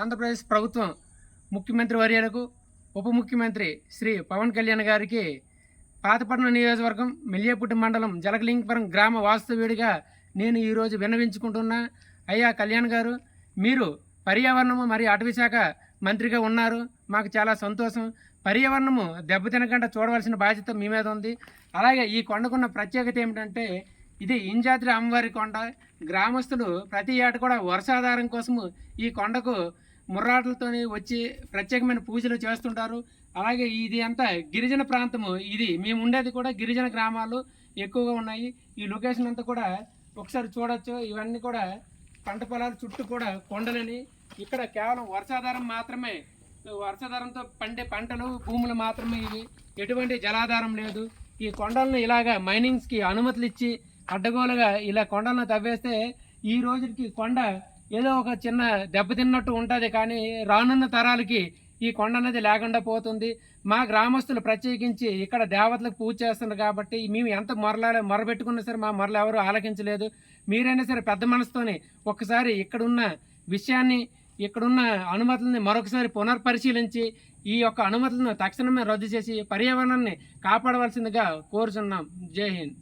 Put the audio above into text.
ఆంధ్రప్రదేశ్ ప్రభుత్వం ముఖ్యమంత్రి వర్యులకు ఉప ముఖ్యమంత్రి శ్రీ పవన్ కళ్యాణ్ గారికి పాతపట్నం నియోజకవర్గం మెల్లియపుట్టి మండలం జలకలింగపురం గ్రామ వాస్తవ్యుడిగా నేను ఈరోజు విన్నవించుకుంటున్నా. అయ్యా కళ్యాణ్ గారు మీరు పర్యావరణము మరియు అటవీ శాఖ మంత్రిగా ఉన్నారు. మాకు చాలా సంతోషం. పర్యావరణము దెబ్బతినకుండా చూడవలసిన బాధ్యత మీ మీద ఉంది. అలాగే ఈ కొండకున్న ప్రత్యేకత ఏమిటంటే ఇది ఇంజాద్రి అమ్మవారి కొండ. గ్రామస్తులు ప్రతి ఏట కూడా వర్షాధారం కోసము ఈ కొండకు ముర్రాటలతోని వచ్చి ప్రత్యేకమైన పూజలు చేస్తుంటారు. అలాగే ఇది అంతా గిరిజన ప్రాంతము. ఇది మేము ఉండేది కూడా గిరిజన గ్రామాలు ఎక్కువగా ఉన్నాయి. ఈ లొకేషన్ అంతా కూడా ఒకసారి చూడొచ్చు. ఇవన్నీ కూడా పంట పొలాల చుట్టూ కూడా కొండలని ఇక్కడ కేవలం వర్షాధారం మాత్రమే వర్షాధారంతో పండే పంటలు భూములు మాత్రమే ఇవి. ఎటువంటి జలాధారం లేదు. ఈ కొండలను ఇలాగా మైనింగ్స్కి అనుమతులు ఇచ్చి అడ్డగోలుగా ఇలా కొండలను తవ్వేస్తే ఈ రోజుకి కొండ ఏదో ఒక చిన్న దెబ్బతిన్నట్టు ఉంటుంది కానీ రానున్న తరాలకి ఈ కొండ అనేది లేకుండా పోతుంది. మా గ్రామస్తులు ప్రత్యేకించి ఇక్కడ దేవతలకు పూజ చేస్తున్నారు కాబట్టి మేము ఎంత మొరల మొరబెట్టుకున్నా సరే మా మొరలు ఎవరు ఆలకించలేదు. మీరైనా సరే పెద్ద మనసుతోని ఒక్కసారి ఇక్కడున్న విషయాన్ని ఇక్కడున్న అనుమతుల్ని మరొకసారి పునర్పరిశీలించి ఈ యొక్క అనుమతులను తక్షణమే రద్దు చేసి పర్యావరణాన్ని కాపాడవలసిందిగా కోరుచున్నాం. జై హింద్.